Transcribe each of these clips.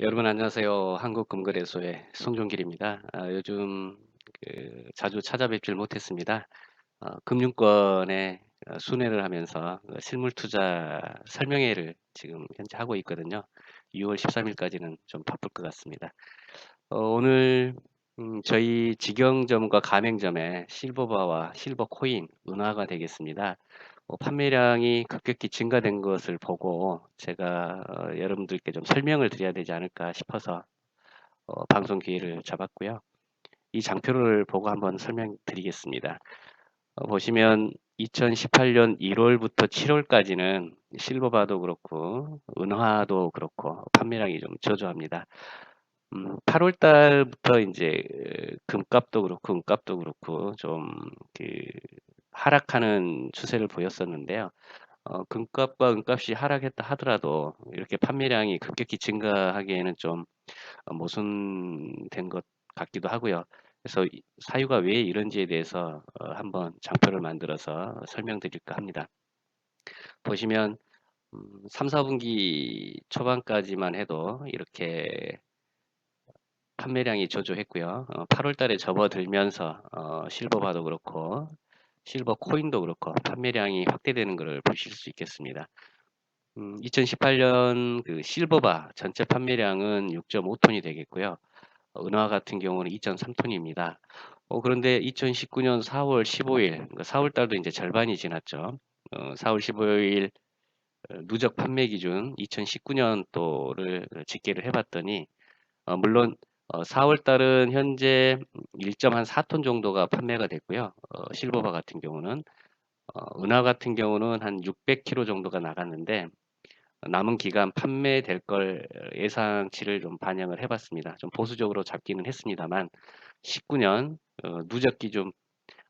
여러분 안녕하세요. 한국금거래소의 송종길입니다. 아, 요즘 그 자주 찾아뵙질 못했습니다. 어, 금융권에 어, 순회를 하면서 그 실물 투자 설명회를 지금 현재 하고 있거든요. 6월 13일까지는 좀 바쁠 것 같습니다. 어, 오늘 음, 저희 직영점과 가맹점의 실버바와 실버코인 은화가 되겠습니다. 어, 판매량이 급격히 증가된 것을 보고 제가 어, 여러분들께 좀 설명을 드려야 되지 않을까 싶어서 어, 방송 기회를 잡았고요. 이 장표를 보고 한번 설명드리겠습니다. 어, 보시면 2018년 1월부터 7월까지는 실버바도 그렇고 은화도 그렇고 판매량이 좀 저조합니다. 음, 8월 달부터 이제 금값도 그렇고 은값도 그렇고 좀그 하락하는 추세를 보였었는데요. 어, 금값과 은값이 하락했다 하더라도 이렇게 판매량이 급격히 증가하기에는 좀 어, 모순된 것 같기도 하고요. 그래서 이- 사유가 왜 이런지에 대해서 어, 한번 장표를 만들어서 설명드릴까 합니다. 보시면 음, 3, 4분기 초반까지만 해도 이렇게 판매량이 저조했고요. 어, 8월 달에 접어들면서 어, 실버바도 그렇고 실버 코인도 그렇고 판매량이 확대되는 것을 보실 수 있겠습니다. 음, 2018년 그 실버바 전체 판매량은 6.5톤이 되겠고요. 어, 은화 같은 경우는 2.3톤입니다. 어, 그런데 2019년 4월 15일, 그러니까 4월 달도 이제 절반이 지났죠. 어, 4월 15일 어, 누적 판매 기준 2019년도를 집계를 해봤더니 어, 물론 어, 4월 달은 현재 1.4톤 정도가 판매가 됐고요. 어, 실버바 같은 경우는 어, 은하 같은 경우는 한 600kg 정도가 나갔는데 남은 기간 판매될 걸 예상치를 좀 반영을 해봤습니다. 좀 보수적으로 잡기는 했습니다만 19년 어, 누적 기준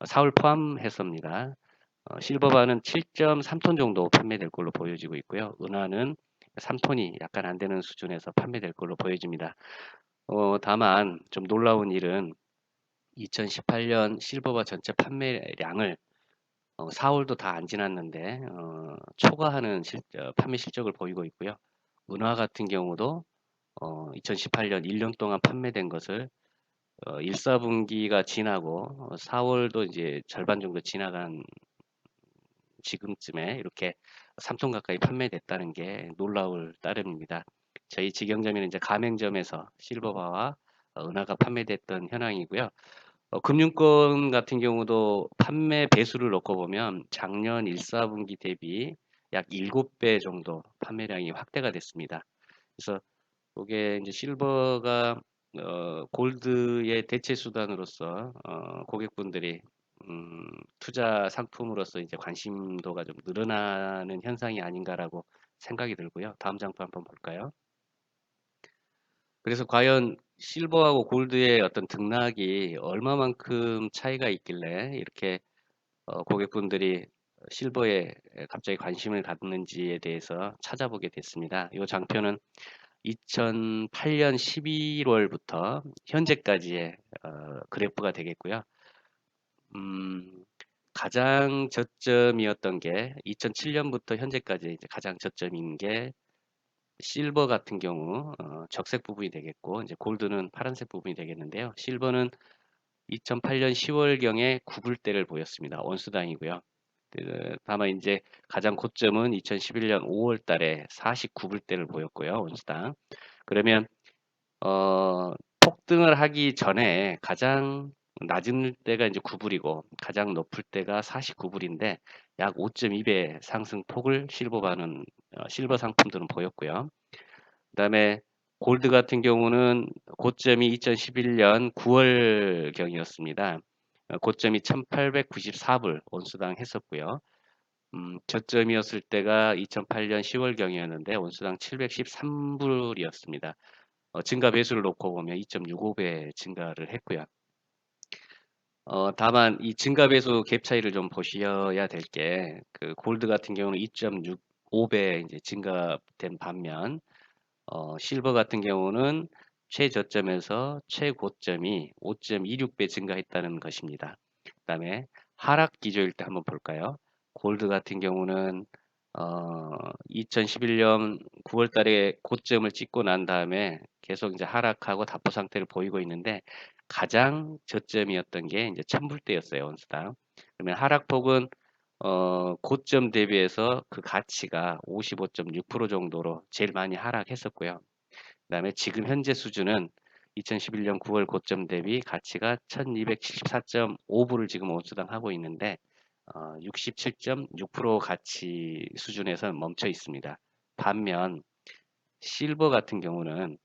4월 포함해서입니다. 어, 실버바는 7.3톤 정도 판매될 걸로 보여지고 있고요. 은하는 3톤이 약간 안 되는 수준에서 판매될 걸로 보여집니다. 어, 다만 좀 놀라운 일은 2018년 실버바 전체 판매량을 어, 4월도 다 안 지났는데 어, 초과하는 실, 어, 판매 실적을 보이고 있고요. 은화 같은 경우도 어, 2018년 1년 동안 판매된 것을 어, 1, 4분기가 지나고 어, 4월도 이제 절반 정도 지나간 지금쯤에 이렇게 3톤 가까이 판매됐다는 게 놀라울 따름입니다. 저희 직영점에는 이제 가맹점에서 실버바와 어, 은하가 판매됐던 현황이고요. 어, 금융권 같은 경우도 판매 배수를 놓고 보면 작년 1, 4분기 대비 약 7배 정도 판매량이 확대가 됐습니다. 그래서 이게 이제 실버가 어, 골드의 대체 수단으로서 어, 고객분들이 음, 투자 상품으로서 이제 관심도가 좀 늘어나는 현상이 아닌가라고 생각이 들고요. 다음 장표 한번 볼까요? 그래서 과연 실버하고 골드의 어떤 등락이 얼마만큼 차이가 있길래 이렇게 어, 고객분들이 실버에 갑자기 관심을 갖는지에 대해서 찾아보게 됐습니다. 이 장표는 2008년 11월부터 현재까지의 어, 그래프가 되겠고요. 음, 가장 저점이었던 게 2007년부터 현재까지 가장 저점인 게 실버 같은 경우 어, 적색 부분이 되겠고 이제 골드는 파란색 부분이 되겠는데요. 실버는 2008년 10월경에 구불대를 보였습니다. 온수당이고요. 그, 다만 이제 가장 고점은 2011년 5월 달에 49불 대를 보였고요. 온수당. 그러면 어, 폭등을 하기 전에 가장 낮은 때가 이제 9불이고 가장 높을 때가 49불인데 약 5.2배 상승폭을 실버바는 어, 실버 상품들은 보였고요. 그다음에 골드 같은 경우는 고점이 2011년 9월 경이었습니다. 어, 고점이 1894불 온수당 했었고요. 음, 저점이었을 때가 2008년 10월 경이었는데 온수당 713불이었습니다. 어, 증가 배수를 놓고 보면 2.65배 증가를 했고요. 어, 다만 이 증가 배수 갭 차이를 좀 보셔야 될 게 그 골드 같은 경우는 2.65배 이제 증가된 반면 어, 실버 같은 경우는 최저점에서 최고점이 5.26배 증가했다는 것입니다. 그다음에 하락 기조일 때 한번 볼까요? 골드 같은 경우는 어 2011년 9월 달에 고점을 찍고 난 다음에 계속 이제 하락하고 답보 상태를 보이고 있는데 가장 저점이었던 게 이제 1000불대였어요, 온스당. 그러면 하락폭은 어 고점 대비해서 그 가치가 55.6% 정도로 제일 많이 하락했었고요. 그 다음에 지금 현재 수준은 2011년 9월 고점 대비 가치가 1274.5불을 지금 온수당 하고 있는데 어, 67.6% 가치 수준에서 멈춰 있습니다. 반면 실버 같은 경우는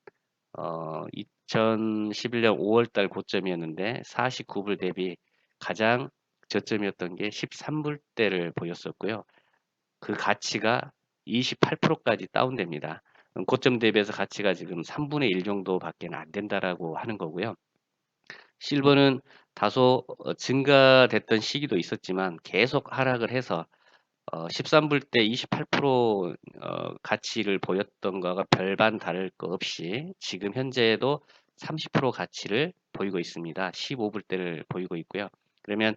어, 2011년 5월 달 고점이었는데 49불 대비 가장 저점이었던 게 13불대를 보였었고요. 그 가치가 28%까지 다운됩니다. 고점 대비해서 가치가 지금 3분의 1 정도밖에 안 된다라고 하는 거고요. 실버는 다소 어, 증가됐던 시기도 있었지만 계속 하락을 해서 어, 13불 때 28% 어, 가치를 보였던 거가 별반 다를 거 없이 지금 현재도 30% 가치를 보이고 있습니다. 15불 대를 보이고 있고요. 그러면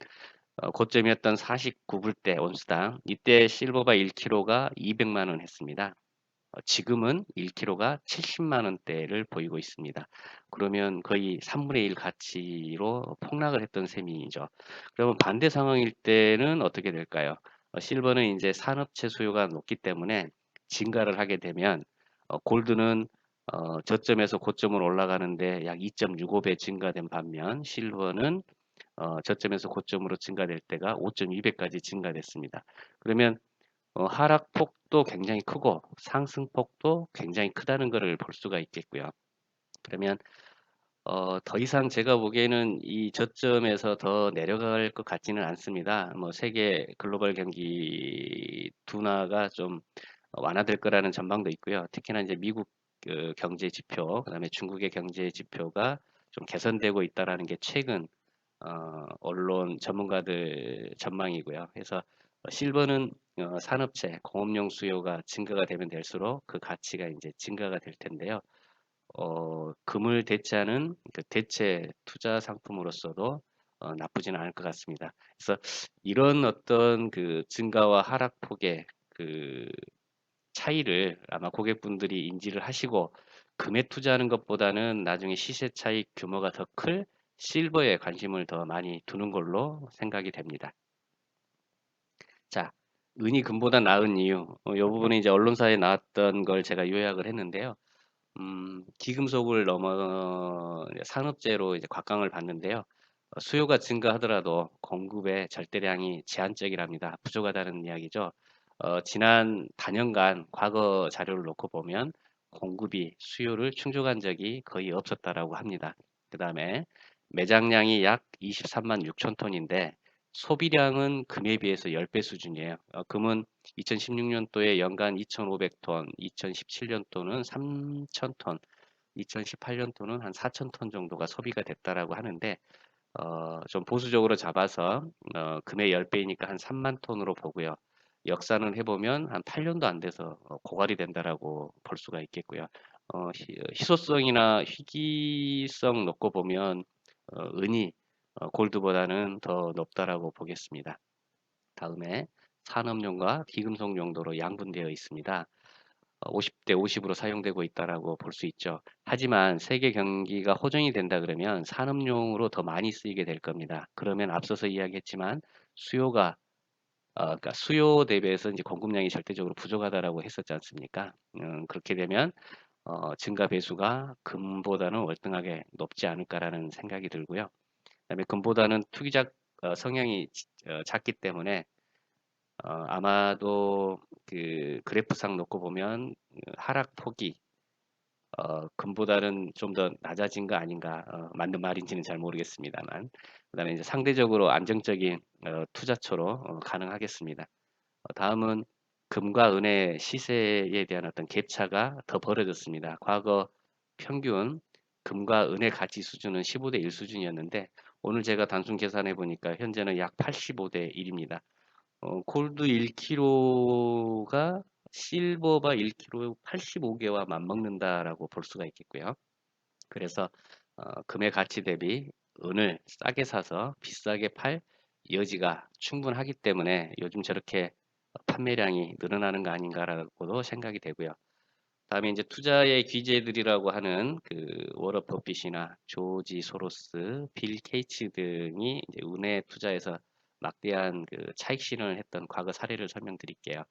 어, 고점이었던 49불 대 온수당 이때 실버가 1kg가 200만 원 했습니다. 어, 지금은 1kg가 70만 원대를 보이고 있습니다. 그러면 거의 3분의 1 가치로 폭락을 했던 셈이죠. 그러면 반대 상황일 때는 어떻게 될까요? 어, 실버는 이제 산업체 수요가 높기 때문에 증가를 하게 되면 어, 골드는 어, 저점에서 고점으로 올라가는데 약 2.65배 증가된 반면 실버는 어, 저점에서 고점으로 증가될 때가 5.2배까지 증가됐습니다. 그러면 어, 하락폭도 굉장히 크고 상승폭도 굉장히 크다는 것을 볼 수가 있겠고요. 그러면 어, 더 이상 제가 보기에는 이 저점에서 더 내려갈 것 같지는 않습니다. 뭐 세계 글로벌 경기 둔화가 좀 완화될 거라는 전망도 있고요. 특히나 이제 미국 그 경제 지표, 그다음에 중국의 경제 지표가 좀 개선되고 있다라는 게 최근 어, 언론 전문가들 전망이고요. 그래서 실버는 어, 산업체, 공업용 수요가 증가가 되면 될수록 그 가치가 이제 증가가 될 텐데요. 어, 금을 대체하는 그 대체 투자 상품으로서도 어, 나쁘지는 않을 것 같습니다. 그래서 이런 어떤 그 증가와 하락폭의 그 차이를 아마 고객분들이 인지를 하시고 금에 투자하는 것보다는 나중에 시세 차익 규모가 더 클 실버에 관심을 더 많이 두는 걸로 생각이 됩니다. 자, 은이 금보다 나은 이유. 어, 이 부분은 이제 언론사에 나왔던 걸 제가 요약을 했는데요. 음, 기금속을 넘어 산업재로 이제 곽강을 받는데요. 어, 수요가 증가하더라도 공급의 절대량이 제한적이랍니다. 부족하다는 이야기죠. 어, 지난 단연간 과거 자료를 놓고 보면 공급이 수요를 충족한 적이 거의 없었다라고 합니다. 그 다음에 매장량이 약 23만 6천 톤인데 소비량은 금에 비해서 10배 수준이에요. 어, 금은 2016년도에 연간 2,500톤, 2017년도는 3,000톤, 2018년도는 한 4,000톤 정도가 소비가 됐다라고 하는데 어, 좀 보수적으로 잡아서 어, 금의 10배이니까 한 3만 톤으로 보고요. 역산을 해보면 한 8년도 안 돼서 어, 고갈이 된다라고 볼 수가 있겠고요. 어, 희소성이나 희귀성 놓고 보면 어, 은이 어, 골드보다는 더 높다라고 보겠습니다. 다음에 산업용과 비금속 용도로 양분되어 있습니다. 50대 어, 50으로 사용되고 있다라고 볼 수 있죠. 하지만 세계 경기가 호전이 된다 그러면 산업용으로 더 많이 쓰이게 될 겁니다. 그러면 앞서서 이야기했지만 수요가 어, 그러니까 수요 대비해서 이제 공급량이 절대적으로 부족하다라고 했었지 않습니까? 음, 그렇게 되면 어, 증가 배수가 금보다는 월등하게 높지 않을까라는 생각이 들고요. 그다음에 금보다는 투기적 어, 성향이 어, 작기 때문에 어, 아마도 그 그래프상 놓고 보면 하락 폭이 어, 금보다는 좀 더 낮아진 거 아닌가 어, 맞는 말인지는 잘 모르겠습니다만 그다음에 이제 상대적으로 안정적인 어, 투자처로 어, 가능하겠습니다. 어, 다음은 금과 은의 시세에 대한 어떤 갭차가 더 벌어졌습니다. 과거 평균 금과 은의 가치 수준은 15대 1 수준이었는데 오늘 제가 단순 계산해 보니까 현재는 약 85대 1입니다. 어, 골드 1kg가 실버바 1kg 85개와 맞먹는다라고 볼 수가 있겠고요. 그래서 어, 금의 가치 대비 은을 싸게 사서 비싸게 팔 여지가 충분하기 때문에 요즘 저렇게 판매량이 늘어나는 거 아닌가라고도 생각이 되고요. 다음에 이제 투자의 귀재들이라고 하는 그 워런 버핏이나 조지 소로스, 빌 케이츠 등이 이제 은행 투자에서 막대한 그 차익 실현을 했던 과거 사례를 설명드릴게요.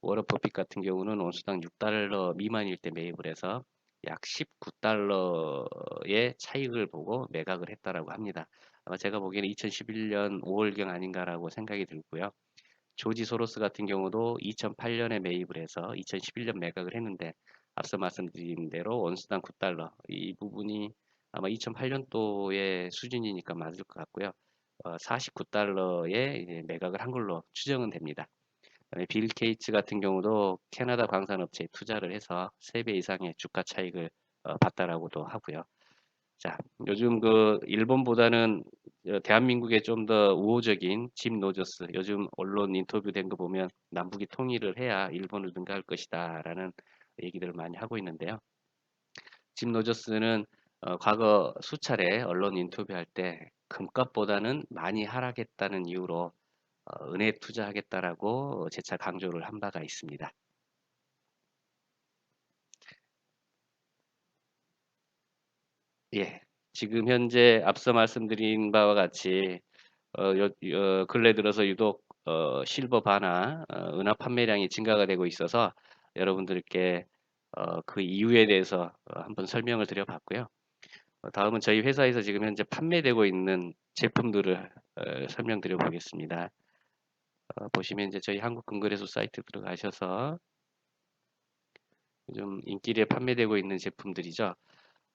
워런 버핏 같은 경우는 온수당 6달러 미만일 때 매입을 해서 약 19달러의 차익을 보고 매각을 했다라고 합니다. 아마 제가 보기에는 2011년 5월경 아닌가라고 생각이 들고요. 조지 소로스 같은 경우도 2008년에 매입을 해서 2011년 매각을 했는데 앞서 말씀드린 대로 원수당 9달러 이 부분이 아마 2008년도의 수준이니까 맞을 것 같고요. 어, 49달러에 매각을 한 걸로 추정은 됩니다. 빌 케이츠 같은 경우도 캐나다 광산업체에 투자를 해서 3배 이상의 주가 차익을 어, 봤다라고도 하고요. 자, 요즘 그 일본보다는 어, 대한민국에 좀 더 우호적인 짐 노저스 요즘 언론 인터뷰 된 거 보면 남북이 통일을 해야 일본을 능가할 것이다라는 얘기들을 많이 하고 있는데요. 짐 노저스는 어, 과거 수차례 언론 인터뷰할 때 금값보다는 많이 하락했다는 이유로 어, 은혜 투자하겠다라고 재차 강조를 한 바가 있습니다. 예, 지금 현재 앞서 말씀드린 바와 같이 어, 여, 어, 근래 들어서 유독 어, 실버 바나 어, 은하 판매량이 증가가 되고 있어서 여러분들께 어, 그 이유에 대해서 어, 한번 설명을 드려봤고요. 어, 다음은 저희 회사에서 지금 현재 판매되고 있는 제품들을 어, 설명드려 보겠습니다. 어, 보시면 이제 저희 한국금거래소 사이트 들어가셔서 좀 인기리에 판매되고 있는 제품들이죠.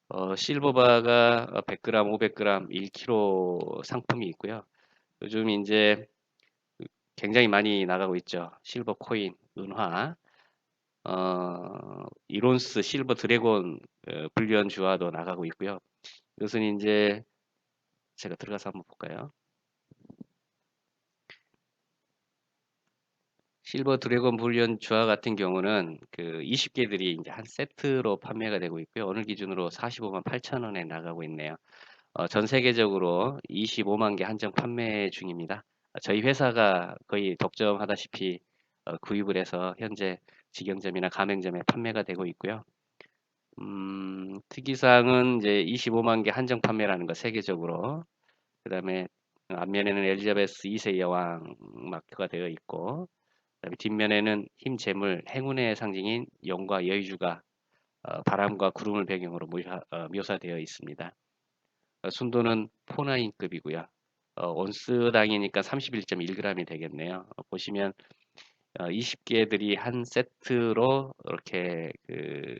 어, 실버바가 100g, 500g, 1kg 상품이 있고요. 요즘 이제 굉장히 많이 나가고 있죠. 실버 코인, 은화, 어, 이론스 실버 드래곤 어, 불리언 주화도 나가고 있고요. 이것은 이제 제가 들어가서 한번 볼까요? 실버 드래곤 불리언 주화 같은 경우는 그 20개들이 이제 한 세트로 판매가 되고 있고요. 오늘 기준으로 45만 8천 원에 나가고 있네요. 어, 전 세계적으로 25만 개 한정 판매 중입니다. 저희 회사가 거의 독점하다시피 어, 구입을 해서 현재 직영점이나 가맹점에 판매가 되고 있고요. 음, 특이사항은 이제 25만 개 한정 판매라는 거 세계적으로. 그 다음에 앞면에는 엘리자베스 2세 여왕 마크가 되어 있고, 그다음에 뒷면에는 힘, 재물, 행운의 상징인 영과 여의주가 어, 바람과 구름을 배경으로 묘사, 어, 묘사되어 있습니다. 어, 순도는 포나인급이고요. 어, 온스 당이니까 31.1g이 되겠네요. 어, 보시면 20개들이 어, 한 세트로 이렇게 그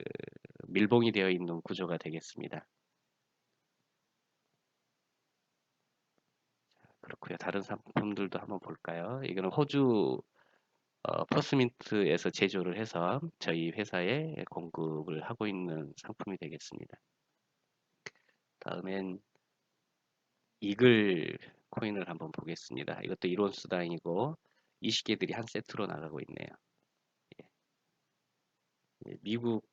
밀봉이 되어 있는 구조가 되겠습니다. 그렇고요. 다른 상품들도 한번 볼까요? 이거는 호주 어, 퍼스민트에서 제조를 해서 저희 회사에 공급을 하고 있는 상품이 되겠습니다. 다음엔 이글 코인을 한번 보겠습니다. 이것도 이론 수당이고 20개들이 한 세트로 나가고 있네요. 예. 예, 미국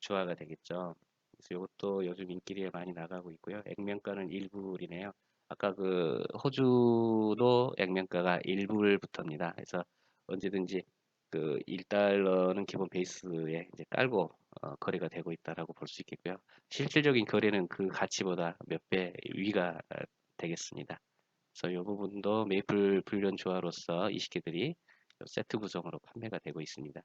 주화가 되겠죠. 그래서 이것도 요즘 인기리에 많이 나가고 있고요. 액면가는 1불이네요. 아까 그 호주도 액면가가 1불부터입니다. 그래서 언제든지 그 1달러는 기본 베이스에 이제 깔고 어, 거래가 되고 있다라고 볼 수 있겠고요. 실질적인 거래는 그 가치보다 몇 배 위가 되겠습니다. 그래서 이 부분도 메이플 불련 조화로서 20개들이 세트 구성으로 판매가 되고 있습니다.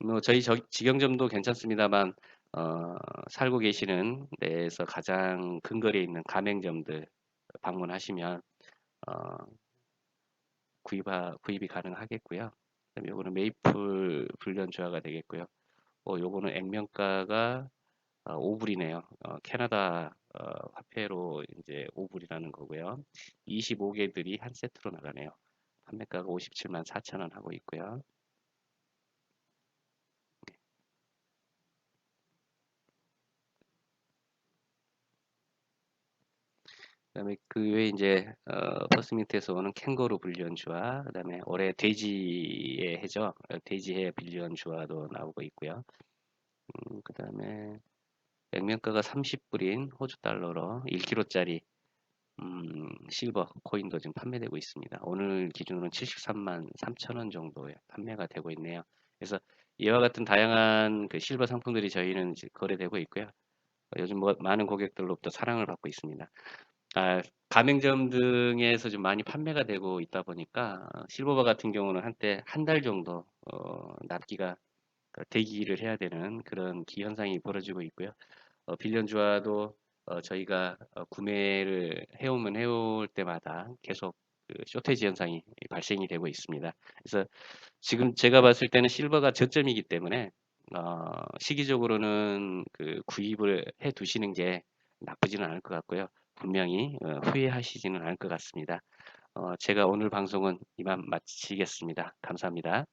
뭐 저희 직영점도 괜찮습니다만 어, 살고 계시는 데에서 가장 근거리에 있는 가맹점들 방문하시면 어, 구입하, 구입이 가능하겠고요. 요거는 메이플 불련 조화가 되겠고요. 어, 요거는 액면가가 어, 5불이네요. 어, 캐나다 어, 화폐로 이제 5불이라는 거고요. 25개들이 한 세트로 나가네요. 판매가가 57만 4천 원 하고 있고요. 그다음에 그 외에 이제 어, 퍼스민트에서 오는 캥거루 불리언주와 그다음에 올해 돼지의 해죠. 돼지해 빌리언주와도 나오고 있고요. 음, 그다음에 액면가가 30불인 호주 달러로 1kg짜리 음, 실버 코인도 지금 판매되고 있습니다. 오늘 기준으로는 73만 3천 원 정도에 판매가 되고 있네요. 그래서 이와 같은 다양한 그 실버 상품들이 저희는 거래되고 있고요. 어, 요즘 뭐 많은 고객들로부터 사랑을 받고 있습니다. 아, 가맹점 등에서 좀 많이 판매가 되고 있다 보니까 어, 실버바 같은 경우는 한때 한 달 정도 어, 납기가 그 대기를 해야 되는 그런 기현상이 벌어지고 있고요. 어, 빌런주화도 어, 저희가 어, 구매를 해오면 해올 때마다 계속 그 쇼테지 현상이 발생이 되고 있습니다. 그래서 지금 제가 봤을 때는 실버가 저점이기 때문에 어, 시기적으로는 그 구입을 해 두시는 게 나쁘지는 않을 것 같고요. 분명히 어, 후회하시지는 않을 것 같습니다. 어, 제가 오늘 방송은 이만 마치겠습니다. 감사합니다.